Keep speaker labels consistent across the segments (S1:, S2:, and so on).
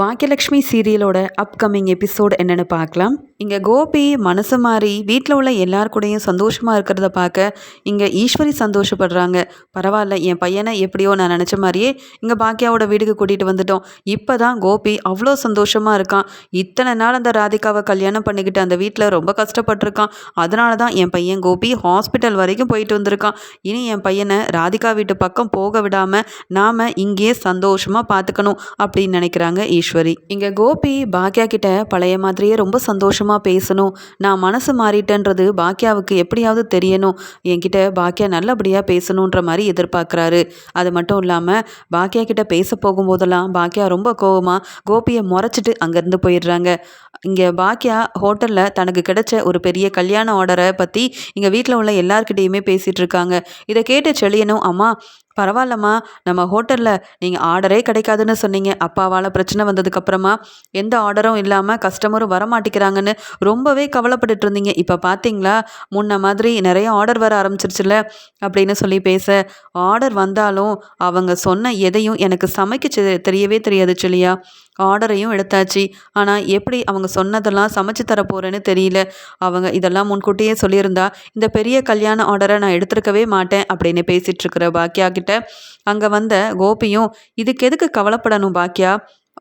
S1: Bhagyalakshmi சீரியலோட upcoming episode என்னென்னு பார்க்கலாம். இங்கே கோபி மனசு மாறி வீட்டில் உள்ள எல்லார் கூடயும் சந்தோஷமாக இருக்கிறத பார்க்க இங்கே ஈஸ்வரி சந்தோஷப்படுறாங்க. பரவாயில்ல என் பையனை எப்படியோ நான் நினச்ச மாதிரியே இங்கே பாக்கியாவோட வீட்டுக்கு கூட்டிகிட்டு வந்துட்டோம். இப்போ தான் கோபி அவ்வளோ சந்தோஷமாக இருக்கான். இத்தனை நாள் அந்த ராதிகாவை கல்யாணம் பண்ணிக்கிட்டு அந்த வீட்டில் ரொம்ப கஷ்டப்பட்டிருக்கான். அதனால தான் என் பையன் கோபி ஹாஸ்பிட்டல் வரைக்கும் போயிட்டு வந்திருக்கான். இனி என் பையனை ராதிகா வீட்டு பக்கம் போக விடாமல் நாம் இங்கேயே சந்தோஷமாக பார்த்துக்கணும் அப்படின்னு நினைக்கிறாங்க ஈஸ்வரி இங்கே கோபி பாக்யா கிட்ட பழைய மாதிரியே ரொம்ப சந்தோஷமாக பேசணும். நான் மனசு மாறிட்டேன்றது பாக்யாவுக்கு எப்படியாவது தெரியணும். என்கிட்ட பாக்யா நல்லபடியாக பேசணுன்ற மாதிரி எதிர்பார்க்குறாரு. அது மட்டும் இல்லாமல் பாக்யா கிட்ட பேச போகும்போதெல்லாம் பாக்யா ரொம்ப கோவமாக கோபியை முறைச்சிட்டு அங்கேருந்து போயிடுறாங்க. இங்கே பாக்யா ஹோட்டலில் தனக்கு கிடைச்ச ஒரு பெரிய கல்யாண ஆர்டரை பற்றி இங்கே வீட்டில் உள்ள எல்லார்கிட்டேயுமே பேசிகிட்டு இருக்காங்க. இதை கேட்டு செழியனும் அம்மா பரவாயில்லம்மா. நம்ம ஹோட்டலில் நீங்கள் ஆர்டரே கிடைக்காதுன்னு சொன்னீங்க. அப்பாவால் பிரச்சனை வந்ததுக்கப்புறமா எந்த ஆர்டரும் இல்லாமல் கஸ்டமரும் வரமாட்டேங்கிறாங்கன்னு ரொம்பவே கவலைப்பட்டுட்டு இருந்தீங்க இப்போ பார்த்தீங்களா முன்ன மாதிரி நிறைய ஆர்டர் வர ஆரம்பிச்சிருச்சுல அப்படின்னு சொல்லி பேச. ஆர்டர் வந்தாலும் அவங்க சொன்ன எதையும் எனக்கு சமைக்க தெரியவே தெரியாது சொல்லியா. ஆர்டரையும் எடுத்தாச்சு. ஆனால் எப்படி அவங்க சொன்னதெல்லாம் சமைச்சு தர போகிறேன்னு தெரியல. அவங்க இதெல்லாம் முன்கூட்டியே சொல்லியிருந்தா இந்த பெரிய கல்யாண ஆர்டரை நான் எடுத்திருக்கவே மாட்டேன் அப்படின்னு பேசிகிட்டு பாக்கியா கிட்ட. அங்கே வந்த கோபியும் இதுக்கு எதுக்கு கவலைப்படணும் பாக்கியா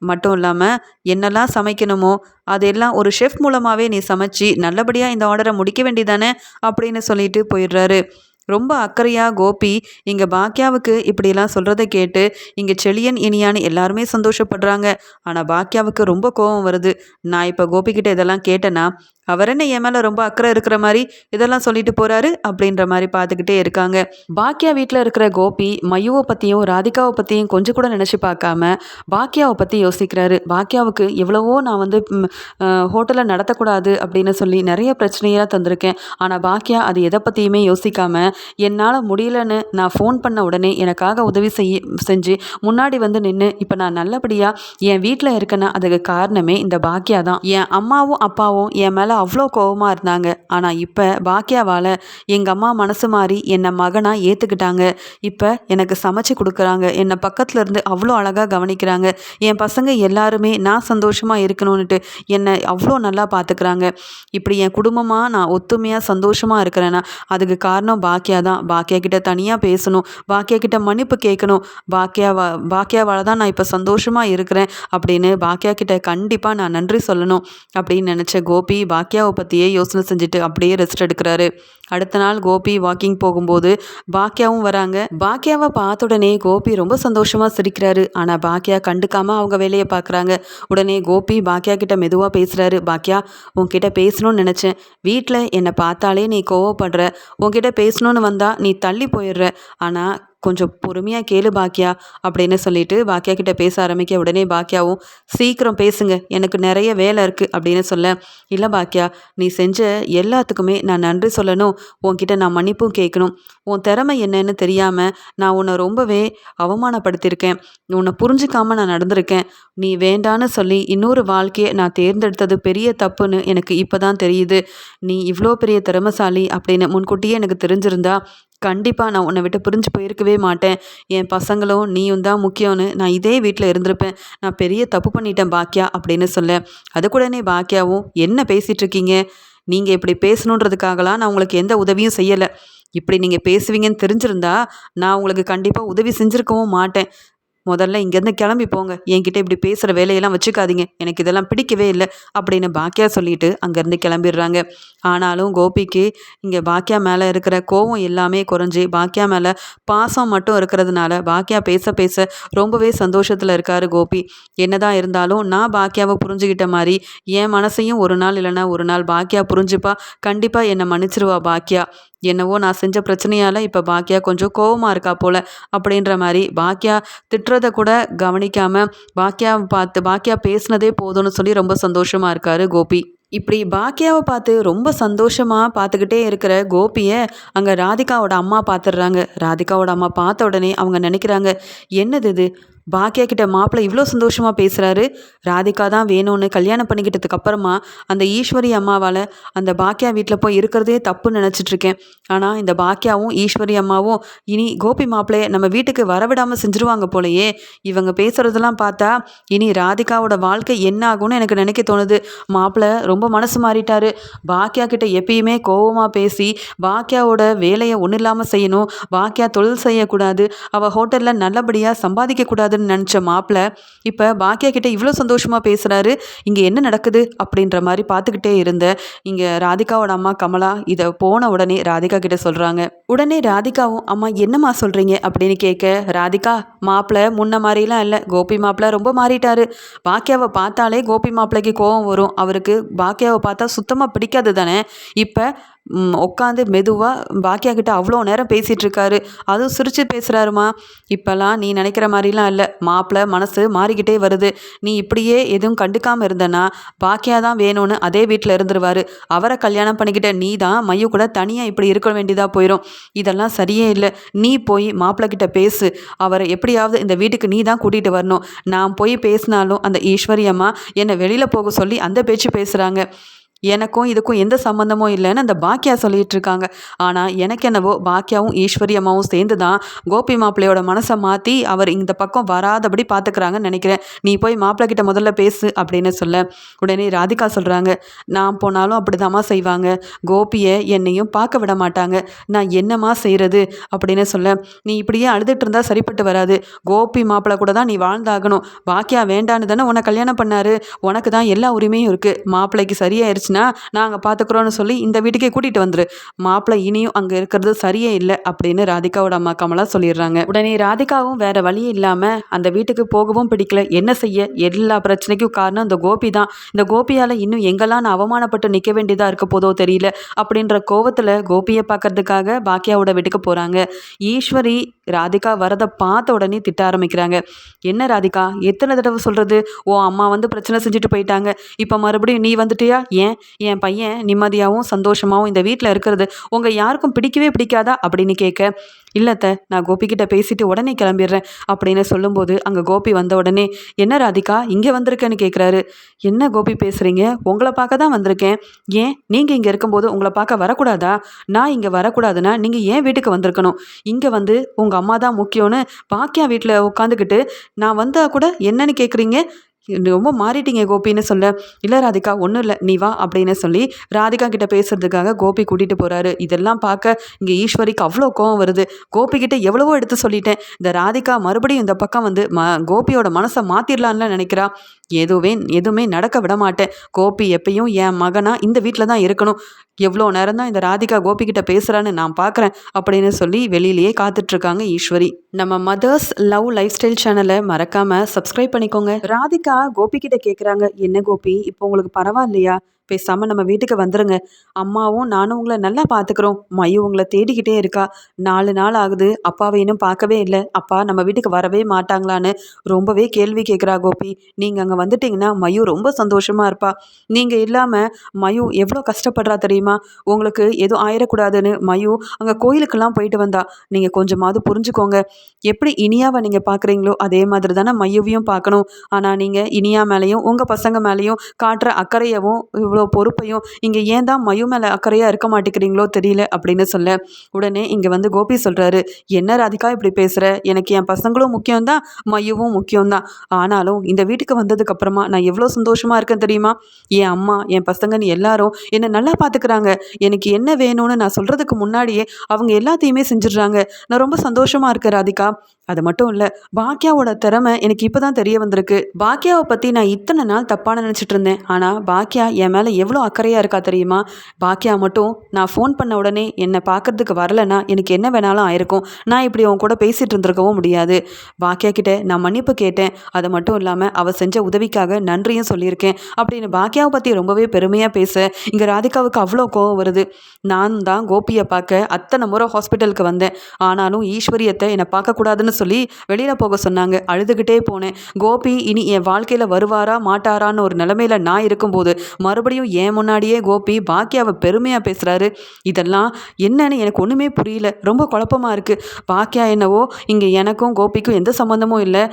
S1: மட்டும் இல்லாமல் என்னெல்லாம் சமைக்கணுமோ அதெல்லாம் ஒரு ஷெஃப் மூலமாகவே நீ சமைச்சு நல்லபடியாக இந்த ஆர்டரை முடிக்க வேண்டியதானே? அப்படின்னு சொல்லிட்டு போயிடுறாரு. ரொம்ப அக்கறையாக கோபி இங்கே பாக்கியாவுக்கு இப்படிலாம் சொல்கிறத கேட்டு இங்கே செழியன் இனியான்னு எல்லாருமே சந்தோஷப்படுறாங்க. ஆனால் பாக்கியாவுக்கு ரொம்ப கோபம் வருது. நான் இப்போ கோபிக்கிட்ட இதெல்லாம் கேட்டேன்னா அவர் என்ன என் மேலே ரொம்ப அக்கறை இருக்கிற மாதிரி இதெல்லாம் சொல்லிட்டு போகிறாரு அப்படின்ற மாதிரி பார்த்துக்கிட்டே இருக்காங்க. பாக்கியா வீட்டில் இருக்கிற கோபி மயுவை பற்றியும் ராதிகாவை பற்றியும் கொஞ்சம் கூட நினச்சி பார்க்காம பாக்கியாவை பற்றி யோசிக்கிறாரு. பாக்கியாவுக்கு எவ்வளவோ நான் வந்து ஹோட்டலை நடத்தக்கூடாது அப்படின்னு சொல்லி நிறைய பிரச்சனையாக தந்திருக்கேன். ஆனால் பாக்கியா அது எதை பற்றியுமே யோசிக்காமல் என்னால் முடியலன்னு நான் ஃபோன் பண்ண உடனே எனக்காக உதவி செய்ய செஞ்சு முன்னாடி வந்து நின்று இப்போ நான் நல்லபடியாக என் வீட்டில் இருக்கேன்னா அதுக்கு காரணமே இந்த பாக்கியா தான். என் அம்மாவும் அப்பாவும் என் மேலே அவ்வளோ கோபமாக இருந்தாங்க. ஆனால் இப்போ பாக்கியாவால் எங்கள் அம்மா மனசு மாறி என்னை மகனாக ஏற்றுக்கிட்டாங்க இப்போ எனக்கு சமைச்சு கொடுக்குறாங்க. என்னை பக்கத்தில் இருந்து அவ்வளோ அழகாக கவனிக்கிறாங்க. என் பசங்க எல்லாருமே நான் சந்தோஷமாக இருக்கணும்னுட்டு என்னை அவ்வளோ நல்லா பார்த்துக்கிறாங்க இப்படி என் குடும்பமாக நான் ஒத்துமையாக சந்தோஷமாக இருக்கிறேன்னா அதுக்கு காரணம் பாக்கியா தான். பாக்கியா கிட்ட தனியாக பேசணும். பாக்கியா கிட்ட மன்னிப்பு கேட்கணும் பாக்கியாவா பாக்கியாவால் தான் நான் இப்போ சந்தோஷமாக இருக்கிறேன். அப்படின்னு பாக்கியா கிட்ட கண்டிப்பாக நான் நன்றி சொல்லணும் அப்படின்னு நினச்ச கோபி பாக்கியாவை பற்றியே யோசனை செஞ்சுட்டு அப்படியே ரெஸ்ட் எடுக்கிறாரு. அடுத்த நாள் கோபி வாக்கிங் போகும்போது பாக்கியாவும் வராங்க. பாக்கியாவை பார்த்த உடனே கோபி ரொம்ப சந்தோஷமாக சிரிக்கிறாரு. ஆனால் பாக்கியா கண்டுக்காமல் அவங்க வேலையை பார்க்குறாங்க. உடனே கோபி பாக்கியா கிட்ட மெதுவாக பேசுகிறாரு பாக்கியா உன்கிட்ட பேசணும்னு நினச்சேன். வீட்டில் என்னை பார்த்தாலே நீ கோவப்படுற. உன்கிட்ட பேசணும்னு வந்தால் நீ தள்ளி போயிடுற. ஆனால் கொஞ்சம் பொறுமையாக கேளு பாக்கியா அப்படின்னு சொல்லிட்டு பாக்கியா கிட்ட பேச ஆரம்பிக்க உடனே பாக்கியாவும் சீக்கிரம் பேசுங்க. எனக்கு நிறைய வேலை இருக்குது அப்படின்னு சொல்ல இல்லை பாக்கியா நீ செஞ்ச எல்லாத்துக்குமே நான் நன்றி சொல்லணும். உன்கிட்ட நான் மன்னிப்பும் கேட்கணும். உன் திறமை என்னன்னு தெரியாமல் நான் உன்னை ரொம்பவே அவமானப்படுத்தியிருக்கேன். உன்னை புரிஞ்சுக்காம நான் நடந்திருக்கேன். நீ வேண்டான்னு சொல்லி இன்னொரு வாழ்க்கையை நான் தேர்ந்தெடுத்தது பெரிய தப்புன்னு எனக்கு இப்போ தான் தெரியுது. நீ இவ்வளோ பெரிய திறமைசாலி அப்படின்னு முன்கூட்டியே எனக்கு தெரிஞ்சிருந்தா கண்டிப்பாக நான் உன்னை விட்டு பிரிஞ்சு போயிருக்கவே மாட்டேன். என் பசங்களும் நீயும் தான் முக்கியம்னு நான் இதே வீட்டில் இருந்திருப்பேன். நான் பெரிய தப்பு பண்ணிட்டேன் பாக்கியா அப்படின்னு சொல்ல. அது கூடனே பாக்கியாவும் என்ன பேசிகிட்டு இருக்கீங்க நீங்கள் இப்படி பேசணுன்றதுக்காகலாம் நான் உங்களுக்கு எந்த உதவியும் செய்யலை. இப்படி நீங்கள் பேசுவீங்கன்னு தெரிஞ்சிருந்தா நான் உங்களுக்கு கண்டிப்பாக உதவி செஞ்சுருக்கவும் மாட்டேன். முதல்ல இங்கேருந்து கிளம்பி போங்க. என்கிட்ட இப்படி பேசுகிற வேலையெல்லாம் வச்சுக்காதீங்க. எனக்கு இதெல்லாம் பிடிக்கவே இல்லை அப்படின்னு பாக்கியா சொல்லிட்டு அங்கேருந்து கிளம்பிடுறாங்க. ஆனாலும் கோபிக்கு இங்கே பாக்கியா மேலே இருக்கிற கோவம் எல்லாமே குறைஞ்சி பாக்கியா மேலே பாசம் மட்டும் இருக்கிறதுனால பாக்கியா பேச பேச ரொம்பவே சந்தோஷத்தில் இருக்கார் கோபி. என்னதான் இருந்தாலும் நான் பாக்கியாவை புரிஞ்சுக்கிட்ட மாதிரி என் மனசையும் ஒரு நாள் இல்லைன்னா ஒரு நாள் பாக்கியா புரிஞ்சுப்பா. கண்டிப்பாக என்னை மன்னிச்சிருவா பாக்கியா என்னவோ நான் செஞ்ச பிரச்சனையால் இப்போ பாக்கியா கொஞ்சம் கோவமாக இருக்கா போல் அப்படின்ற மாதிரி பாக்கியா திட்டுறதை கூட கவனிக்காமல் பாக்கியாவை பார்த்து பாக்கியா பேசினதே போதும்னு சொல்லி ரொம்ப சந்தோஷமாக இருக்கார் கோபி. இப்படி பாக்கியாவை பார்த்து ரொம்ப சந்தோஷமாக பார்த்துக்கிட்டே இருக்கிற கோபியை அங்கே ராதிகாவோட அம்மா பார்த்துடுறாங்க. ராதிகாவோட அம்மா பார்த்த உடனே அவங்க நினைக்கிறாங்க என்னது இது? பாக்கியா கிட்ட மாப்பிள்ளை இவ்வளோ சந்தோஷமாக பேசுகிறாரு ராதிகா தான் வேணும்னு கல்யாணம் பண்ணிக்கிட்டதுக்கு அப்புறமா அந்த ஈஸ்வரி அம்மாவால் அந்த பாக்கியா வீட்டில் போய் இருக்கிறதே தப்புன்னு நினச்சிட்ருக்கேன் ஆனால் இந்த பாக்கியாவும் ஈஸ்வரி அம்மாவும் இனி கோபி மாப்பிள்ளைய நம்ம வீட்டுக்கு வரவிடாமல் செஞ்சுருவாங்க போலயே. இவங்க பேசுகிறதெல்லாம் பார்த்தா இனி ராதிகாவோட வாழ்க்கை என்ன ஆகும்னு எனக்கு நினைக்க தோணுது. மாப்பிள்ளை ரொம்ப மனசு மாறிட்டாரு. பாக்கியா கிட்ட எப்பயுமே கோவமாக பேசி பாக்கியாவோட வேலையை ஒன்றும் இல்லாமல் செய்யணும் பாக்கியா தொழில் செய்யக்கூடாது அவள் ஹோட்டலில் நல்லபடியாக சம்பாதிக்கக்கூடாது சம்பாதிக்கக்கூடாதுன்னு நினச்ச மாப்பிள்ளை இப்போ பாக்கியா கிட்டே இவ்வளோ சந்தோஷமாக பேசுகிறாரு இங்கே என்ன நடக்குது அப்படின்ற மாதிரி பார்த்துக்கிட்டே இருந்த இங்கே ராதிகாவோட அம்மா கமலா இதை போன உடனே ராதிகா கிட்ட சொல்கிறாங்க உடனே ராதிகாவும் அம்மா என்னம்மா சொல்கிறீங்க அப்படின்னு கேட்க ராதிகா மாப்பிள்ளை முன்ன மாதிரிலாம் இல்லை. கோபி மாப்பிள்ளை ரொம்ப மாறிட்டாரு. பாக்கியாவை பார்த்தாலே கோபி மாப்பிள்ளைக்கு கோபம் வரும். அவருக்கு பாக்கியாவை பார்த்தா சுத்தமாக பிடிக்காது தானே? இப்போ உட்காந்து மெதுவாக பாக்கியா கிட்ட அவ்வளோ நேரம் பேசிகிட்டு இருக்காரு அதுவும் சிரித்து பேசுகிறாருமா இப்போல்லாம் நீ நினைக்கிற மாதிரிலாம் இல்லை. மாப்பிள்ளை மனசு மாறிக்கிட்டே வருது. நீ இப்படியே எதுவும் கண்டுக்காமல் இருந்தனா பாக்கியா தான் வேணும்னு அதே வீட்டில் இருந்துருவார். அவரை கல்யாணம் பண்ணிக்கிட்ட நீ தான் மையு கூட தனியாக இப்படி இருக்க வேண்டியதாக போயிடும் இதெல்லாம் சரியே இல்லை. நீ போய் மாப்பிள்ளை கிட்ட பேசு. அவரை எப்படியாவது இந்த வீட்டுக்கு நீ தான் கூட்டிகிட்டு வரணும். நான் போய் பேசினாலும் அந்த ஈஸ்வரியம்மா என்னை வெளியில் போக சொல்லி அந்த பேச்சு பேசுகிறாங்க எனக்கும் இதுக்கும் எந்த சம்மந்தமும் இல்லைன்னு அந்த பாக்கியா சொல்லிட்டு இருக்காங்க ஆனால் எனக்கு என்னவோ பாக்கியாவும் ஈஸ்வரி அம்மாவும் சேர்ந்து தான் கோபி மாப்பிள்ளையோட மனசை மாற்றி அவர் இந்த பக்கம் வராதபடி பார்த்துக்கிறாங்கன்னு நினைக்கிறேன். நீ போய் மாப்பிள்ளை கிட்ட முதல்ல பேசு அப்படின்னு சொல்ல உடனே ராதிகா சொல்கிறாங்க நான் போனாலும் அப்படிதாம்மா செய்வாங்க. கோபியை என்னையும் பார்க்க விட மாட்டாங்க. நான் என்னம்மா செய்கிறது அப்படின்னு சொல்ல நீ இப்படியே அழுதுட்டு இருந்தால் சரிப்பட்டு வராது. கோபி மாப்பிள்ளை கூட தான் நீ வாழ்ந்தாகணும். பாக்கியா வேண்டான்னு தானே உன்னை கல்யாணம் பண்ணாரு. உனக்கு தான் எல்லா உரிமையும் இருக்குது மாப்பிள்ளைக்கு சரியாயிருச்சு ஆயிடுச்சுன்னா நாங்கள் பார்த்துக்குறோன்னு சொல்லி இந்த வீட்டுக்கே கூட்டிகிட்டு வந்துரு. மாப்பிள்ளை இனியும் அங்கே இருக்கிறது சரியே இல்லை அப்படின்னு ராதிகாவோட அம்மா கமலா சொல்லிடுறாங்க. உடனே ராதிகாவும் வேற வழி இல்லாமல் அந்த வீட்டுக்கு போகவும் பிடிக்கல. என்ன செய்ய? எல்லா பிரச்சனைக்கும் காரணம் இந்த கோபி தான். இந்த கோபியால் இன்னும் எங்கெல்லாம் நான் அவமானப்பட்டு நிற்க வேண்டியதாக இருக்க போதோ தெரியல அப்படின்ற கோவத்தில் கோபியை பார்க்கறதுக்காக பாக்கியாவோட வீட்டுக்கு போகிறாங்க ஈஸ்வரி ராதிகா வரதை பார்த்த உடனே திட்ட ஆரம்பிக்கிறாங்க. என்ன ராதிகா? எத்தனை தடவை சொல்கிறது ஓ அம்மா வந்து பிரச்சனை செஞ்சுட்டு போயிட்டாங்க. இப்போ மறுபடியும் நீ வந்துட்டியா? ஏன்? என் பையன் நிம்மதியாகவும் சந்தோஷமாகவும் இந்த வீட்டில் இருக்கிறது. உங்கள் யாருக்கும் பிடிக்கவே பிடிக்காதா? அப்படின்னு கேட்க இல்லத்த நான் கோபிக்கிட்ட பேசிட்டு உடனே கிளம்பிடுறேன். அப்படின்னு சொல்லும்போது அங்கே கோபி வந்த உடனே என்ன ராதிகா இங்கே வந்திருக்கேன்னு கேட்குறாரு என்ன கோபி பேசுகிறீங்க உங்களை பார்க்க தான் வந்திருக்கேன். ஏன்? நீங்கள் இங்கே இருக்கும்போது உங்களை பார்க்க வரக்கூடாதா? நான் இங்கே வரக்கூடாதுன்னா நீங்கள் ஏன் வீட்டுக்கு வந்திருக்கணும்? இங்கே வந்து உங்கள் அம்மா தான் முக்கியம்னு பாக்கியா வீட்டில் உட்காந்துக்கிட்டு நான் வந்தால் கூட என்னன்னு கேட்குறீங்க ரொம்ப மாறிட்டீங்க கோபின்னு சொல்ல இல்லை ராதிகா ஒன்றும் இல்லை நீ வா அப்படின்னு சொல்லி ராதிகா கிட்ட பேசுறதுக்காக கோபி கூட்டிகிட்டு போகிறாரு இதெல்லாம் பார்க்க இங்கே ஈஸ்வரிக்கு அவ்வளோ கோவம் வருது. கோபி கிட்ட எவ்வளவோ எடுத்து சொல்லிட்டேன். இந்த ராதிகா மறுபடியும் இந்த பக்கம் வந்து ம கோபியோட மனசை மாற்றிடலான்ல நினைக்கிறா. எதுவே எதுவுமே நடக்க விட மாட்டேன். கோபி எப்பயும் என் மகனா இந்த வீட்டில் தான் இருக்கணும். எவ்வளோ நேரம் தான் இந்த ராதிகா கோபி கிட்ட பேசுகிறான்னு நான் பார்க்குறேன் அப்படின்னு சொல்லி வெளியிலேயே காத்துட்ருக்காங்க ஈஸ்வரி. நம்ம மதர்ஸ் லவ் லைஃப் ஸ்டைல் சேனலை மறக்காமல் சப்ஸ்கிரைப் பண்ணிக்கோங்க. ராதிகா கோபி கிட்ட கேட்குறாங்க என்ன கோபி? இப்போ உங்களுக்கு பரவாயில்லையா? பேசாமல் நம்ம வீட்டுக்கு வந்துடுங்க அம்மாவும் நானும் உங்களை நல்லா பார்த்துக்குறோம் மையு உங்களை தேடிக்கிட்டே இருக்கா. நாலு நாள் ஆகுது. அப்பாவை இன்னும் பார்க்கவே இல்லை. அப்பா நம்ம வீட்டுக்கு வரவே மாட்டாங்களான்னு ரொம்பவே கேள்வி கேட்குறா கோபி. நீங்கள் அங்கே வந்துட்டிங்கன்னா மயு ரொம்ப சந்தோஷமாக இருப்பா. நீங்கள் இல்லாமல் மயு எவ்வளோ கஷ்டப்படுறா தெரியுமா? உங்களுக்கு எதுவும் ஆயிடக்கூடாதுன்னு மயு அங்கே கோயிலுக்கெல்லாம் போயிட்டு வந்தா. நீங்கள் கொஞ்சமாவது புரிஞ்சுக்கோங்க. எப்படி இனியாவை நீங்கள் பார்க்குறீங்களோ அதே மாதிரி தானே மையுவையும் பார்க்கணும் ஆனால் நீங்கள் இனியா மேலேயும் உங்கள் பசங்க மேலேயும் காட்டுற அக்கறையவும் இவ்வளோ இவ்வளோ பொறுப்பையும் இங்கே ஏன் தான் மயு மேலே அக்கறையாக இருக்க மாட்டேங்கிறீங்களோ தெரியல அப்படின்னு சொல்ல. உடனே இங்கே வந்து கோபி சொல்கிறாரு என்ன ராதிகா இப்படி பேசுகிற எனக்கு என் பசங்களும் முக்கியம்தான் மயுவும் முக்கியம்தான். ஆனாலும் இந்த வீட்டுக்கு வந்ததுக்கப்புறமா நான் எவ்வளோ சந்தோஷமாக இருக்கேன் தெரியுமா? என் அம்மா என் பசங்கன்னு எல்லாரும் என்னை நல்லா பார்த்துக்கிறாங்க எனக்கு என்ன வேணும்னு நான் சொல்கிறதுக்கு முன்னாடியே அவங்க எல்லாத்தையுமே செஞ்சிடுறாங்க. நான் ரொம்ப சந்தோஷமாக இருக்கேன் ராதிகா. அது மட்டும் இல்லை பாக்கியாவோட திறமை எனக்கு இப்போ தான் தெரிய வந்திருக்கு. பாக்கியாவை பற்றி நான் இத்தனை நாள் தப்பான நினச்சிட்டு இருந்தேன். ஆனால் பாக்கியா என் மேலே எவ்வளோ அக்கறையாக இருக்கா தெரியுமா? பாக்கியா மட்டும் நான் ஃபோன் பண்ண உடனே என்னை பார்க்கறதுக்கு வரலன்னா எனக்கு என்ன வேணாலும் ஆயிருக்கும். நான் இப்படி அவன் கூட பேசிகிட்டு இருந்திருக்கவும் முடியாது பாக்கியா கிட்ட நான் மன்னிப்பு கேட்டேன். அது மட்டும் இல்லாமல் அவள் செஞ்ச உதவிக்காக நன்றியும் சொல்லியிருக்கேன். அப்படின்னு பாக்கியாவை பற்றி ரொம்பவே பெருமையாக பேச இங்கே ராதிகாவுக்கு அவ்வளோ கோவம் வருது. நான் தான் கோபியை பார்க்க அத்தனை முறை ஹாஸ்பிட்டலுக்கு வந்தேன். ஆனாலும் ஈஸ்வரியத்தை என்னை பார்க்கக்கூடாதுன்னு சொல்லி வெளியில் போக சொன்னாங்க. அழுதுகிட்டே போனேன். கோபி இனி என் வாழ்க்கையில் வருவாரா மாட்டாரான்னு ஒரு நிலமையில நான் இருக்கும்போது மறுபடியும் என் முன்னாடியே கோபி பாக்கியாவை பெருமையாக பேசுகிறாரு இதெல்லாம் என்னன்னு எனக்கு ஒன்றுமே புரியல. ரொம்ப குழப்பமாக இருக்குது பாக்கியா என்னவோ இங்கே எனக்கும் கோபிக்கும் எந்த சம்மந்தமும் இல்லை.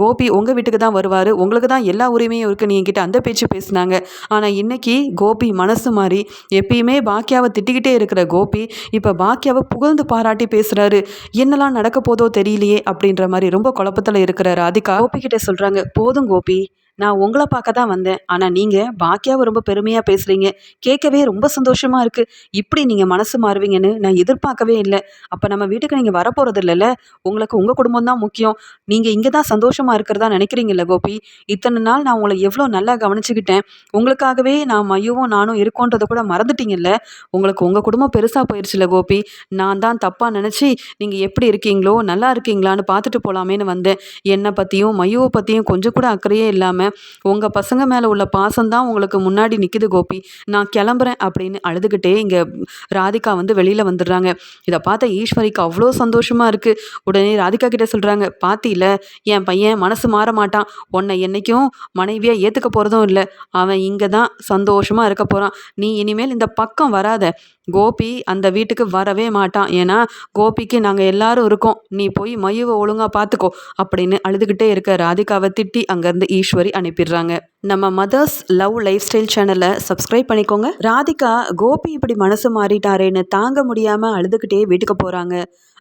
S1: கோபி உங்கள் வீட்டுக்கு தான் வருவார். உங்களுக்கு தான் எல்லா உரிமையும் இருக்குது நீ என்கிட்ட அந்த பேச்சு பேசுனாங்க. ஆனால் இன்றைக்கி கோபி மனசு மாறி எப்பயுமே பாக்கியாவை திட்டிக்கிட்டே இருக்கிற கோபி இப்போ பாக்கியாவை புகழ்ந்து பாராட்டி பேசுகிறாரு என்னெல்லாம் நடக்க போதோ தெரியலையே. அப்படின்ற மாதிரி ரொம்ப குழப்பத்தில் இருக்கிற ராதிகா கோபி கிட்ட சொல்கிறாங்க போதும் கோபி நான் உங்களை பார்க்க தான் வந்தேன். ஆனால் நீங்கள் பாக்கியாவை ரொம்ப பெருமையாக பேசுகிறீங்க கேட்கவே ரொம்ப சந்தோஷமாக இருக்குது இப்படி நீங்கள் மனசு மாறுவீங்கன்னு நான் எதிர்பார்க்கவே இல்லை. அப்போ நம்ம வீட்டுக்கு நீங்கள் வரப்போகிறது இல்லைல்ல உங்களுக்கு உங்கள் குடும்பம் தான் முக்கியம். நீங்கள் இங்கே தான் சந்தோஷமாக இருக்கிறதா நினைக்கிறீங்கல்ல கோபி? இத்தனை நாள் நான் உங்களை எவ்வளோ நல்லா கவனிச்சுக்கிட்டேன். உங்களுக்காகவே நான் மையவும் நானும் இருக்கோன்றதை கூட மறந்துட்டீங்கல்ல? உங்களுக்கு உங்கள் குடும்பம் பெருசாக போயிடுச்சுல கோபி? நான் தான் தப்பாக நினச்சி நீங்கள் எப்படி இருக்கீங்களோ நல்லா இருக்கீங்களான்னு பார்த்துட்டு போகலாமேன்னு வந்தேன். என்னை பற்றியும் மையுவை பற்றியும் கொஞ்சம் கூட அக்கறையே இல்லாமல் உங்கள் பசங்க மேலே உள்ள பாசம்தான் உங்களுக்கு முன்னாடி நிற்கிது கோபி. நான் கிளம்புறேன் அப்படின்னு அழுதுகிட்டே இங்கே ராதிகா வந்து வெளியில் வந்துடுறாங்க. இதை பார்த்த ஈஸ்வரிக்கு அவ்வளோ சந்தோஷமாக இருக்குது உடனே ராதிகா கிட்டே சொல்கிறாங்க பார்த்தியில என் பையன் மனசு மாற மாட்டான். உன்னை என்னைக்கும் மனைவியாக ஏற்றுக்க போகிறதும் இல்லை. அவன் இங்கே தான் சந்தோஷமாக இருக்க போகிறான் நீ இனிமேல் இந்த பக்கம் வராத. கோபி அந்த வீட்டுக்கு வரவே மாட்டான். ஏன்னா கோபிக்கு நாங்கள் எல்லாரும் இருக்கோம். நீ போய் மயுவை ஒழுங்காக பார்த்துக்கோ அப்படின்னு அழுதுகிட்டே இருக்க ராதிகாவை திட்டி அங்கேருந்து ஈஸ்வரி அனுப்பிடுறாங்க. நம்ம மதர்ஸ் லவ் லைஃப் ஸ்டைல் சேனலை சப்ஸ்கிரைப் பண்ணிக்கோங்க. ராதிகா கோபி இப்படி மனசு மாறிட்டாரேன்னு தாங்க முடியாமல் அழுதுகிட்டே வீட்டுக்கு போகிறாங்க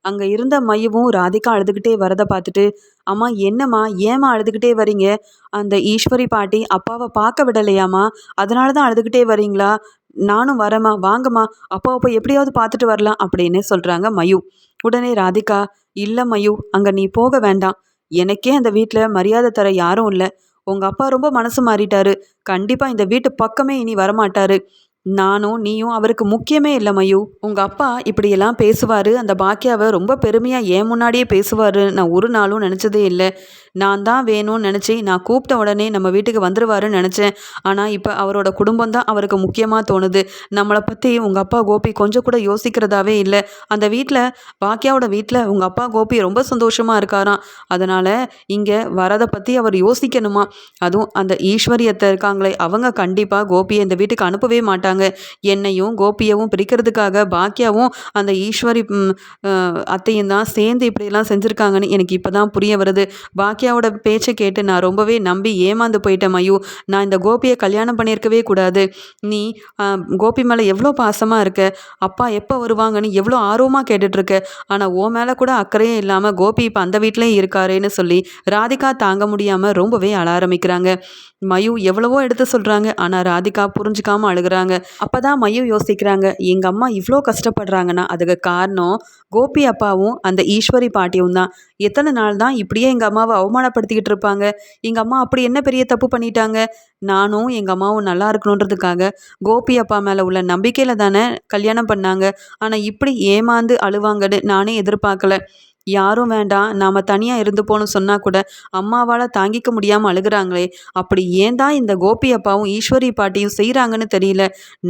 S1: அங்கே இருந்த மையவும் ராதிகா அழுதுகிட்டே வரதை பார்த்துட்டு அம்மா என்னம்மா? ஏம்மா அழுதுகிட்டே வரீங்க? அந்த ஈஸ்வரி பாட்டி அப்பாவை பார்க்க விடலையாம்மா. அதனால தான் அழுதுகிட்டே வரீங்களா? நானும் வரேம்மா வாங்கம்மா. அப்போ அப்போ எப்படியாவது பார்த்துட்டு வரலாம் அப்படின்னு சொல்கிறாங்க மயு. உடனே ராதிகா இல்லை மயு அங்கே நீ போக வேண்டாம். எனக்கே அந்த வீட்டில் மரியாதை தர யாரும் இல்லை. உங்கள் அப்பா ரொம்ப மனசு மாறிட்டாரு. கண்டிப்பாக இந்த வீட்டு பக்கமே இனி வரமாட்டாரு. நானும் நீயும் அவருக்கு முக்கியமே இல்லை மயு. உங்கள் அப்பா இப்படியெல்லாம் பேசுவார். அந்த பாக்கியாவை ரொம்ப பெருமையாக ஏன் முன்னாடியே பேசுவார் நான் ஒரு நாளும் நினச்சதே இல்லை. நான் தான் வேணும்னு நினச்சி நான் கூப்பிட்ட உடனே நம்ம வீட்டுக்கு வந்துடுவாருன்னு நினச்சேன். ஆனால் இப்போ அவரோட குடும்பம் தான் அவருக்கு முக்கியமாக தோணுது. நம்மளை பற்றி உங்கள் அப்பா கோபி கொஞ்சம் கூட யோசிக்கிறதாவே இல்லை. அந்த வீட்டில் பாக்கியாவோட வீட்டில் உங்கள் அப்பா கோபி ரொம்ப சந்தோஷமாக இருக்காராம். அதனால் இங்கே வரதை பற்றி அவர் யோசிக்கணுமா? அதுவும் அந்த ஈஸ்வரியத்தை இருக்காங்களே அவங்க கண்டிப்பாக கோபியை இந்த வீட்டுக்கு அனுப்பவே மாட்டாங்க. என்னையும் கோபியவும் பிரிக்கிறதுக்காக பாக்கியாவும் அந்த ஈஸ்வரி அத்தையும் தான் சேர்ந்து இப்படியெல்லாம் செஞ்சுருக்காங்கன்னு எனக்கு இப்போ தான் புரிய வருது. பாக்கியாவோட பேச்சை கேட்டு நான் ரொம்பவே நம்பி ஏமாந்து போயிட்டேன் மயூ. நான் இந்த கோபியை கல்யாணம் பண்ணியிருக்கவே கூடாது. நீ கோபி மேலே எவ்வளோ பாசமாக இருக்க? அப்பா எப்போ வருவாங்கன்னு எவ்வளோ ஆர்வமாக கேட்டுட்ருக்க? ஆனால் ஓ மேலே கூட அக்கறையே இல்லாமல் கோபி இப்போ அந்த வீட்டிலே இருக்காருன்னு சொல்லி ராதிகா தாங்க முடியாமல் ரொம்பவே அழ ஆரம்பிக்கிறாங்க. மயு எவ்வளவோ எடுத்து சொல்கிறாங்க ஆனால் ராதிகா புரிஞ்சுக்காமல் அழுகுறாங்க. அப்போ தான் மயு யோசிக்கிறாங்க எங்கள் அம்மா இவ்வளோ கஷ்டப்படுறாங்கன்னா அதுக்கு காரணம் கோபி அப்பாவும் அந்த ஈஸ்வரி பாட்டியும் தான். எத்தனை நாள் தான் இப்படியே எங்கள் அம்மாவை அவமானப்படுத்திக்கிட்டு இருப்பாங்க. எங்கள் அம்மா அப்படி என்ன பெரிய தப்பு பண்ணிட்டாங்க? நானும் எங்கள் அம்மாவும் நல்லா இருக்கணுன்றதுக்காக கோபி அப்பா மேலே உள்ள நம்பிக்கையில் தானே கல்யாணம் பண்ணாங்க. ஆனால் இப்படி ஏமாந்து அழுவாங்கன்னு நானே எதிர்பார்க்கல. யாரும் வேண்டாம் நாம் தனியாக இருந்து போகணும்னு சொன்னால் கூட அம்மாவால் தாங்கிக்க முடியாமல் அழுகுறாங்களே. அப்படி ஏன் தான் இந்த கோபி அப்பாவும் ஈஸ்வரி பாட்டியும் செய்கிறாங்கன்னு தெரியல.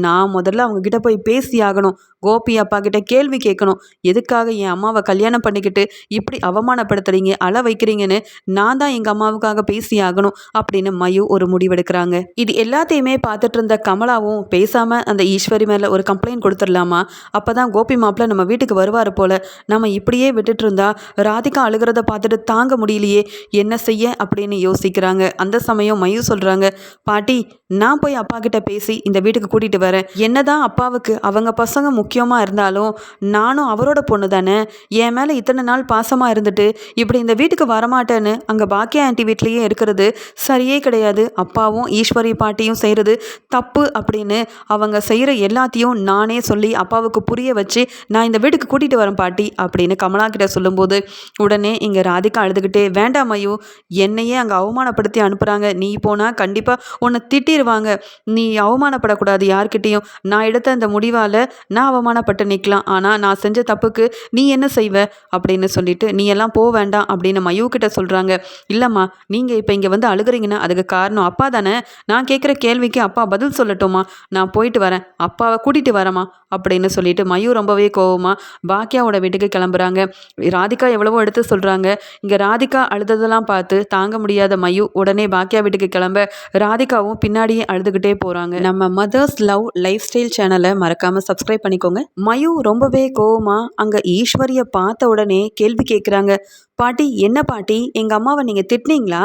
S1: நான் முதல்ல அவங்கக்கிட்ட போய் பேசி ஆகணும் கோபி அப்பா கிட்ட கேள்வி கேட்கணும். எதுக்காக என் அம்மாவை கல்யாணம் பண்ணிக்கிட்டு இப்படி அவமானப்படுத்துறீங்க? அழ வைக்கிறீங்கன்னு நான் தான் எங்கள் அம்மாவுக்காக பேசி ஆகணும் அப்படின்னு மயு ஒரு முடிவெடுக்கிறாங்க. இது எல்லாத்தையுமே பார்த்துட்டு இருந்த கமலாவும் பேசாமல் அந்த ஈஸ்வரி மேலே ஒரு கம்ப்ளைண்ட் கொடுத்துடலாமா? அப்போ தான் கோபி மாப்பிள்ள நம்ம வீட்டுக்கு வருவார் போல. நம்ம இப்படியே விட்டுட்டு இருந்தா ராதிகா அழுகிறத பார்த்துட்டு தாங்க முடியலையே. என்ன செய்ய அப்படின்னு யோசிக்கிறாங்க. அந்த சமயம் மயு சொல்கிறாங்க பாட்டி நான் போய் அப்பா கிட்ட பேசி இந்த வீட்டுக்கு கூட்டிகிட்டு வரேன். என்னதான் அப்பாவுக்கு அவங்க பசங்க முக்கியமாக இருந்தாலும் நானும் அவரோட பொண்ணு தானே? என் மேலே இத்தனை நாள் பாசமாக இருந்துட்டு இப்படி இந்த வீட்டுக்கு வரமாட்டேன்னு அங்கே பாக்கியா ஆண்டி வீட்லேயே இருக்கிறது சரியே கிடையாது. அப்பாவும் ஈஸ்வரி பாட்டியும் செய்கிறது தப்பு அப்படின்னு அவங்க செய்கிற எல்லாத்தையும் நானே சொல்லி அப்பாவுக்கு புரிய வச்சு நான் இந்த வீட்டுக்கு கூட்டிகிட்டு வரேன் பாட்டி அப்படின்னு கமலா கிட்ட சொல்லும்போது உடனே இங்கே ராதிகா அழுதுகிட்டே வேண்டாம் ஐயோ என்னையே அங்கே அவமானப்படுத்தி அனுப்புகிறாங்க நீ போனால் கண்டிப்பாக உன்னை திட்டிடுவாங்க நீ அவமானப்படக்கூடாது யார்கிட்டேயும். நான் எடுத்த அந்த முடிவால் நான் அவமானப்பட்டு நிற்கலாம் ஆனால் நான் செஞ்ச தப்புக்கு நீ என்ன செய்வ? அப்படின்னு சொல்லிட்டு நீ எல்லாம் போக வேண்டாம் அப்படின்னு மயூ கிட்ட சொல்கிறாங்க இல்லைம்மா நீங்கள் இப்போ இங்கே வந்து அழுகுறீங்கன்னா அதுக்கு காரணம் அப்பா தானே? நான் கேட்குற கேள்விக்கு அப்பா பதில் சொல்லட்டுமா நான் போயிட்டு வரேன். அப்பாவை கூட்டிகிட்டு வரேம்மா அப்படின்னு சொல்லிட்டு மயூ ரொம்பவே கோவமா பாக்கியாவோட வீட்டுக்கு கிளம்புறாங்க. ராதிகா எவ்வளவோ எடுத்து சொல்கிறாங்க இங்கே ராதிகா அழுததெல்லாம் பார்த்து தாங்க முடியாத மயூ உடனே பாக்கியா வீட்டுக்கு கிளம்ப ராதிகாவும் பின்னாடியே அழுதுகிட்டே போகிறாங்க நம்ம மதர்ஸ் லவ் லைஃப் ஸ்டைல் சேனலை மறக்காமல் சப்ஸ்கிரைப் பார்த்துக்கோங்க. மயூ ரொம்பவே கோவமா அங்கே ஈஸ்வரியை பார்த்த உடனே கேள்வி கேட்குறாங்க பாட்டி என்ன பாட்டி? எங்கள் அம்மாவை நீங்கள் திட்டினீங்களா?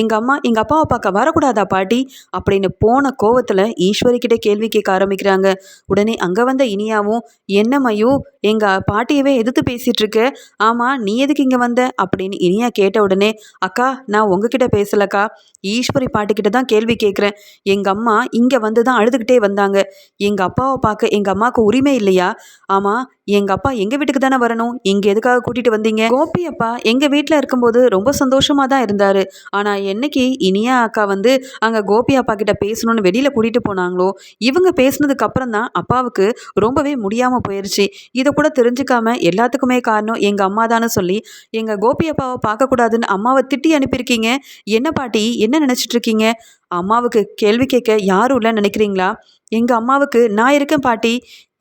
S1: எங்கள் அம்மா எங்கள் அப்பாவை பார்க்க வரக்கூடாதா பாட்டி? அப்படின்னு போன கோவத்தில் ஈஸ்வரி கிட்ட கேள்வி கேட்க ஆரம்பிக்கிறாங்க. உடனே அங்கே வந்த இனியாவும் என்ன மயூ எங்கள் பாட்டியவே எதிர்த்து பேசிகிட்டு ஆமாம் நீ எதுக்கு இங்கே வந்த? அப்படின்னு இனியா கேட்ட உடனே அக்கா நான் உங்ககிட்ட பேசலக்கா. ஈஸ்வரி பாட்டிக்கிட்ட தான் கேள்வி கேட்குறேன். எங்கள் அம்மா இங்கே வந்து தான் அழுதுகிட்டே வந்தாங்க. எங்கள் அப்பாவை பார்க்க எங்கள் அம்மாவுக்கு உரிமை இல்லையா? ஆமாம் எங்கள் அப்பா எங்கள் வீட்டுக்கு தானே வரணும்? இங்கே எதுக்காக கூட்டிகிட்டு வந்தீங்க? கோபி அப்பா எங்கள் வீட்டில் இருக்கும்போது ரொம்ப சந்தோஷமாக தான் இருந்தார். ஆனால் என்னைக்கு இனியா அக்கா வந்து அங்கே கோபி அப்பா கிட்ட பேசணும்னு வெளியில் கூட்டிகிட்டு போனாங்களோ இவங்க பேசினதுக்கு அப்புறம் தான் அப்பாவுக்கு ரொம்பவே முடியாமல் போயிருச்சு. இதை கூட தெரிஞ்சுக்காம எல்லாத்துக்குமே காரணம் எங்கள் அம்மா தானே சொல்லி எங்கள் கோபி அப்பாவை பார்க்கக்கூடாதுன்னு அம்மாவை திட்டி அனுப்பியிருக்கீங்க. என்ன பாட்டி? என்ன நினச்சிட்டு இருக்கீங்க? அம்மாவுக்கு கேள்வி கேட்க யாரும் இல்லைன்னு நினைக்கிறீங்களா? எங்கள் அம்மாவுக்கு நான் இருக்கேன் பாட்டி.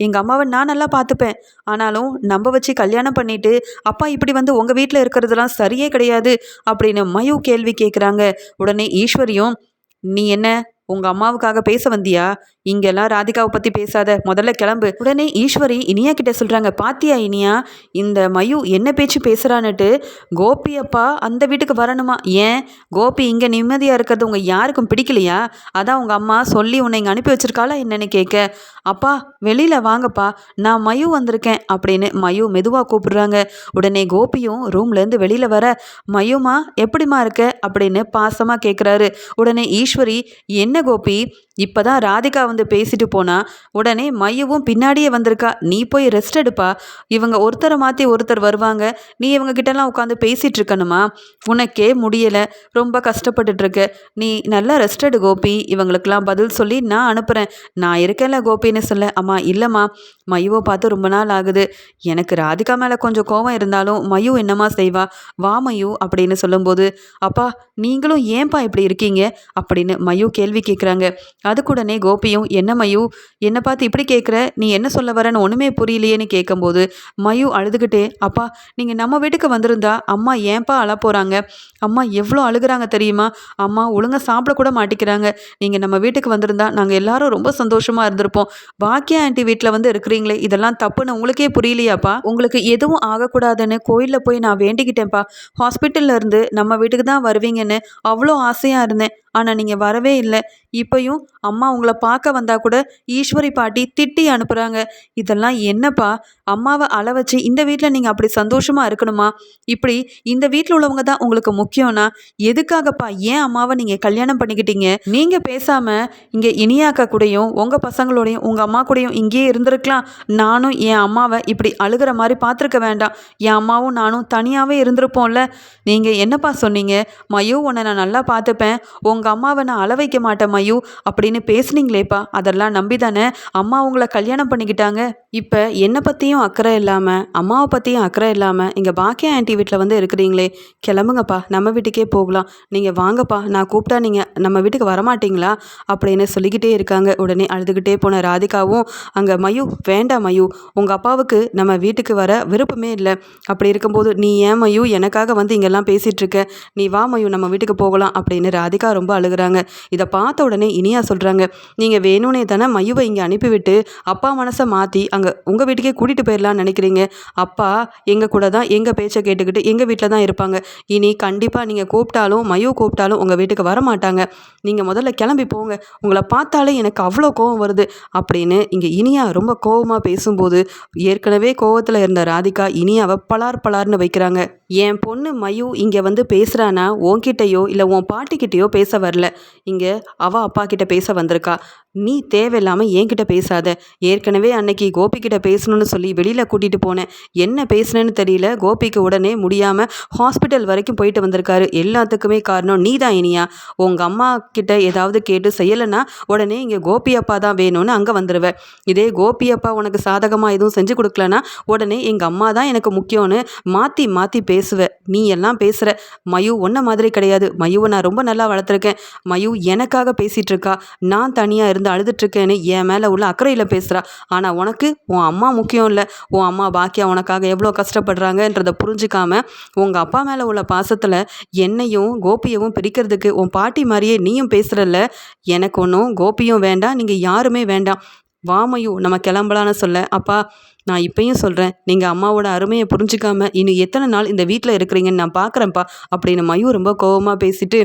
S1: எங்கள் அம்மாவை நான் நல்லா பார்த்துப்பேன். ஆனாலும் நம்ப வச்சு கல்யாணம் பண்ணிட்டு அப்பா இப்படி வந்து உங்கள் வீட்டில் இருக்கிறதுலாம் சரியே கிடையாது அப்படின்னு மயு கேள்வி கேட்குறாங்க உடனே ஈஸ்வரியும் நீ என்ன? உங்கள் அம்மாவுக்காக பேச வந்தியா? இங்கெல்லாம் ராதிகாவை பற்றி பேசாத. முதல்ல கிளம்பு. உடனே ஈஸ்வரி இனியா கிட்ட சொல்கிறாங்க பாத்தியா இனியா? இந்த மயு என்ன பேச்சு பேசுகிறான்னுட்டு கோபி அப்பா அந்த வீட்டுக்கு வரணுமா? ஏன்? கோபி இங்கே நிம்மதியாக இருக்கிறது உங்க யாருக்கும் பிடிக்கலையா? அதான் உங்கள் அம்மா சொல்லி உன்னை இங்கே அனுப்பி வச்சிருக்காளா என்னன்னு கேட்க. அப்பா வெளியில் வாங்கப்பா. நான் மயு வந்திருக்கேன் அப்படின்னு மயு மெதுவாக கூப்பிடுறாங்க. உடனே கோபியும் ரூம்லேருந்து வெளியில் வர மயுமா எப்படிமா இருக்க? அப்படின்னு பாசமாக கேட்குறாரு உடனே ஈஸ்வரி என்ன చిన్న గోపి இப்போ தான் ராதிகா வந்து பேசிட்டு போனா உடனே மையவும் பின்னாடியே வந்திருக்கா நீ போய் ரெஸ்ட் எடுப்பா. இவங்க ஒருத்தரை மாற்றி ஒருத்தர் வருவாங்க. நீ இவங்க கிட்டலாம் உட்காந்து பேசிகிட்டு இருக்கணுமா? உனக்கே முடியலை. ரொம்ப கஷ்டப்பட்டுட்ருக்க நீ நல்லா ரெஸ்ட் எடு கோபி. இவங்களுக்கெல்லாம் பதில் சொல்லி நான் அனுப்புகிறேன் நான் இருக்கேன்ல கோபின்னு சொல்ல அம்மா இல்லைம்மா. மயுவை பார்த்து ரொம்ப நாள் ஆகுது. எனக்கு ராதிகா மேலே கொஞ்சம் கோவம் இருந்தாலும் மயு என்னம்மா செய்வா? வா மயு அப்படின்னு சொல்லும்போது அப்பா நீங்களும் ஏன்பா இப்படி இருக்கீங்க? அப்படின்னு மயு கேள்வி கேட்குறாங்க அதுக்குடனே கோபியும் என்ன மயு? என்னை பார்த்து இப்படி கேட்குற நீ என்ன சொல்ல வரேன்னு ஒன்றுமே புரியலையேன்னு கேட்கும்போது மயு அழுதுகிட்டே அப்பா நீங்கள் நம்ம வீட்டுக்கு வந்திருந்தா அம்மா ஏன்ப்பா அழ போகிறாங்க அம்மா எவ்வளோ அழுகிறாங்க தெரியுமா? அம்மா ஒழுங்காக சாப்பிடக்கூட மாட்டிக்கிறாங்க. நீங்கள் நம்ம வீட்டுக்கு வந்திருந்தா நாங்கள் எல்லாரும் ரொம்ப சந்தோஷமாக இருந்திருப்போம். பாக்கியா ஆண்டி வீட்டில் வந்து இருக்கிறீங்களே இதெல்லாம் தப்புன்னு உங்களுக்கே புரியலையாப்பா? உங்களுக்கு எதுவும் ஆகக்கூடாதுன்னு கோயிலில் போய் நான் வேண்டிக்கிட்டேன்ப்பா. ஹாஸ்பிட்டல்லேருந்து நம்ம வீட்டுக்கு தான் வருவீங்கன்னு அவ்வளோ ஆசையாக இருந்தேன். ஆனால் நீங்கள் வரவே இல்லை. இப்போயும் அம்மா உங்களை பார்க்க வந்தால் கூட ஈஸ்வரி பாட்டி திட்டி அனுப்புகிறாங்க இதெல்லாம் என்னப்பா? அம்மாவை அள வச்சு இந்த வீட்டில் நீங்கள் அப்படி சந்தோஷமாக இருக்கணுமா? இப்படி இந்த வீட்டில் உள்ளவங்க தான் உங்களுக்கு முக்கியம்னா எதுக்காகப்பா ஏன் அம்மாவை நீங்கள் கல்யாணம் பண்ணிக்கிட்டீங்க? நீங்கள் பேசாமல் இங்கே இனியாக்கா கூடயும் உங்கள் பசங்களோடையும் உங்கள் அம்மா கூடயும் இங்கேயே இருந்திருக்கலாம். நானும் என் அம்மாவை இப்படி அழுகிற மாதிரி பார்த்துருக்க வேண்டாம். என் அம்மாவும் நானும் தனியாகவே இருந்திருப்போம்ல. நீங்கள் என்னப்பா சொன்னீங்க? மயோ உன்னை நான் நல்லா பார்த்துப்பேன். உங்கள் அம்மாவை நான் அள வைக்க மாட்டேன் மயு. அப்படின்னு பேசுனீங்களேப்பா. அதெல்லாம் நம்பி தானே அம்மா உங்களை கல்யாணம் பண்ணிக்கிட்டாங்க. இப்போ என்னை பற்றியும் அக்கறை இல்லாமல் அம்மாவை பற்றியும் அக்கறை இல்லாமல் இங்கே பாக்கியா ஆண்டி வீட்டில் வந்து இருக்கிறீங்களே. கிளம்புங்கப்பா. நம்ம வீட்டுக்கே போகலாம். நீங்கள் வாங்கப்பா. நான் கூப்பிட்டா நீங்கள் நம்ம வீட்டுக்கு வரமாட்டீங்களா? அப்படின்னு சொல்லிக்கிட்டே இருக்காங்க. உடனே அழுதுகிட்டே போன ராதிகாவும் அங்கே மயு வேண்டாம் மயு. உங்கள் அப்பாவுக்கு நம்ம வீட்டுக்கு வர விருப்பமே இல்லை. அப்படி இருக்கும்போது நீ ஏன் மயு? எனக்காக வந்து இங்கெல்லாம் பேசிகிட்ருக்க நீ வா மயு நம்ம வீட்டுக்கு போகலாம். அப்படின்னு ராதிகா ரொம்ப அழுகுறாங்க. இதை பார்த்த உடனே இனியா சொல்கிறாங்க நீங்கள் வேணும்னே தானே மயுவை இங்கே அனுப்பிவிட்டு அப்பா மனசை மாற்றி அங்கே உங்கள் வீட்டுக்கே கூட்டிகிட்டு போயிடலான்னு நினைக்கிறீங்க. அப்பா எங்கள் கூட தான் எங்கள் பேச்சை கேட்டுக்கிட்டு எங்கள் வீட்டில் தான் இருப்பாங்க. இனி கண்டிப்பாக நீங்கள் கூப்பிட்டாலும் மயு கூப்பிட்டாலும் உங்கள் வீட்டுக்கு வர மாட்டாங்க நீங்கள் முதல்ல கிளம்பி போங்க. உங்களை பார்த்தாலே எனக்கு அவ்வளோ கோவம் வருது. அப்படின்னு இங்கே இனியா ரொம்ப கோவமாக பேசும்போது ஏற்கனவே கோவத்தில் இருந்த ராதிகா இனியாவை பலார் பலார்னு வைக்கிறாங்க. என் பொண்ணு மயு இங்கே வந்து பேசுகிறானா உன்கிட்டயோ இல்லை உன் பாட்டிக்கிட்டேயோ பேச வரல. இங்கே அவ அப்பா கிட்ட பேச வந்திருக்கா. நீ தேவையில்லாமல் என்கிட்ட பேசாத. ஏற்கனவே அன்னைக்கு கோபிக்கிட்ட பேசணும்னு சொல்லி வெளியில் கூட்டிகிட்டு போனேன். என்ன பேசுனேன்னு தெரியல. கோபிக்கு உடனே முடியாமல் ஹாஸ்பிட்டல் வரைக்கும் போயிட்டு வந்திருக்காரு. எல்லாத்துக்குமே காரணம் நீ தான் இனியா. உங்கள் அம்மா கிட்ட ஏதாவது கேட்டு செய்யலைன்னா உடனே இங்கே கோபி அப்பா தான் வேணும்னு அங்கே வந்துடுவேன் இதே கோபி அப்பா உனக்கு சாதகமாக எதுவும் செஞ்சு கொடுக்கலனா உடனே எங்கள் அம்மா தான் எனக்கு முக்கியம்னு மாற்றி மாற்றி பேசுவேன் நீ எல்லாம் பேசுகிற மயு ஒன்றை மாதிரி கிடையாது. மயுவை நான் ரொம்ப நல்லா வளர்த்துருக்கேன். மயு எனக்காக பேசிகிட்டு இருக்கா நான் தனியாக இருந்து அழுதுட்டுருக்கேன்னு என் மேலே உள்ள அக்கறையில் பேசுகிறா ஆனால் உனக்கு உன் அம்மா முக்கியம் இல்லை. உன் அம்மா பாக்கியா உனக்காக எவ்வளோ கஷ்டப்படுறாங்கன்றதை புரிஞ்சுக்காம உங்கள் அப்பா மேலே உள்ள பாசத்தில் என்னையும் கோபியவும் பிரிக்கிறதுக்கு உன் பாட்டி மாதிரியே நீயும் பேசுகிறல்ல எனக்கு ஒன்றும் கோபியும் வேண்டாம். நீங்கள் யாருமே வேண்டாம். வாமையும் நம்ம கிளம்பலான்னு சொல்ல. அப்பா நான் இப்பயும் சொல்கிறேன் நீங்கள் அம்மாவோட அருமையை புரிஞ்சிக்காம இன்னும் எத்தனை நாள் இந்த வீட்டில் இருக்கிறீங்கன்னு நான் பார்க்குறேன்ப்பா அப்படின்னு மயூர் ரொம்ப கோபமாக பேசிட்டு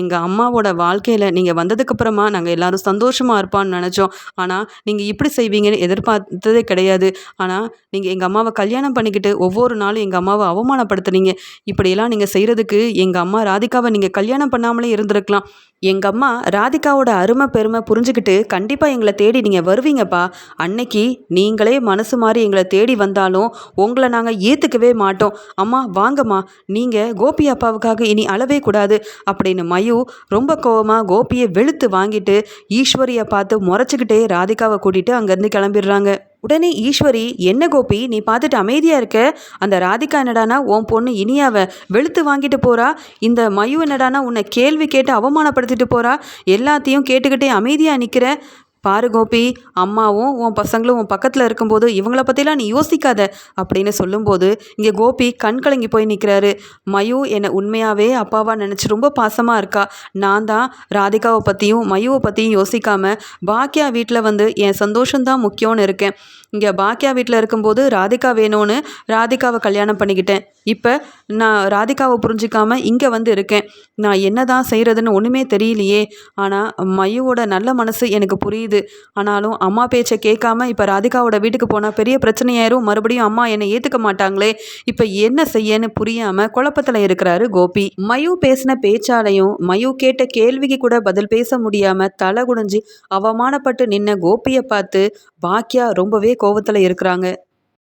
S1: எங்கள் அம்மாவோட வாழ்க்கையில் நீங்கள் வந்ததுக்கப்புறமா நாங்கள் எல்லோரும் சந்தோஷமாக இருப்பான்னு நினச்சோம். ஆனால் நீங்கள் இப்படி செய்வீங்கன்னு எதிர்பார்த்ததே கிடையாது. ஆனால் நீங்கள் எங்கள் அம்மாவை கல்யாணம் பண்ணிக்கிட்டு ஒவ்வொரு நாளும் எங்கள் அம்மாவை அவமானப்படுத்துனீங்க. இப்படியெல்லாம் நீங்கள் செய்கிறதுக்கு எங்கள் அம்மா ராதிகாவை நீங்கள் கல்யாணம் பண்ணாமலே இருந்திருக்கலாம். எங்கள் அம்மா ராதிகாவோட அருமை பெருமை புரிஞ்சுக்கிட்டு கண்டிப்பாக எங்களை தேடி நீங்கள் வருவீங்கப்பா. அன்னைக்கு நீங்களே மனசு மாதிரி எங்களை தேடி வந்தாலும் உங்களை நாங்கள் ஏற்றுக்கவே மாட்டோம். அம்மா வாங்கம்மா நீங்கள் கோபி அப்பாவுக்காக இனி அளவே கூடாது அப்படின்னு மயு ரொம்ப கோவமாக கோபியை வெளுத்து வாங்கிட்டு ஈஸ்வரியை பார்த்து முறைச்சிக்கிட்டே ராதிகாவை கூட்டிகிட்டு அங்கேருந்து கிளம்பிடுறாங்க. உடனே ஈஸ்வரி என்ன கோபி நீ பார்த்துட்டு அமைதியாக இருக்க? அந்த ராதிகா என்னடானா உன் பொண்ணு இனியாவை வெளுத்து வாங்கிட்டு போகிறா இந்த மயு என்னடானா உன்னை கேள்வி கேட்டு அவமானப்படுத்திட்டு போகிறா எல்லாத்தையும் கேட்டுக்கிட்டே அமைதியாக நிற்கிற பாரு கோபி அம்மாவும் உன் பசங்களும் உன் பக்கத்தில் இருக்கும்போது இவங்கள பற்றிலாம் நீ யோசிக்காத அப்படின்னு சொல்லும்போது இங்கே கோபி கண் கலங்கி போய் நிற்கிறாரு மயு என்னை உண்மையாகவே அப்பாவாக நினச்சி ரொம்ப பாசமாக இருக்கா. நான் தான் ராதிகாவை பற்றியும் மயுவை பற்றியும் யோசிக்காமல் பாக்கியா வீட்டில் வந்து என் சந்தோஷம்தான் முக்கியம்னு இருக்கேன். இங்கே பாக்கியா வீட்டில் இருக்கும்போது ராதிகா வேணும்னு ராதிகாவை கல்யாணம் பண்ணிக்கிட்டேன். இப்போ நான் ராதிகாவை புரிஞ்சிக்காமல் இங்கே வந்து இருக்கேன். நான் என்ன தான் செய்கிறதுன்னு ஒன்றுமே தெரியலையே. ஆனால் மயுவோட நல்ல மனசு எனக்கு புரியுது. தெரியுது. ஆனாலும் அம்மா பேச்சை கேட்காம இப்போ ராதிகாவோட வீட்டுக்கு போனால் பெரிய பிரச்சனையாயிரும். மறுபடியும் அம்மா என்னை ஏற்றுக்க மாட்டாங்களே. இப்போ என்ன செய்யன்னு புரியாமல் குழப்பத்தில் இருக்கிறாரு கோபி. மயு பேசின பேச்சாலையும் மயு கேட்ட கேள்விக்கு கூட பதில் பேச முடியாமல் தலை குடிஞ்சு அவமானப்பட்டு நின்ன கோபியை பார்த்து பாக்கியா ரொம்பவே கோவத்தில் இருக்கிறாங்க.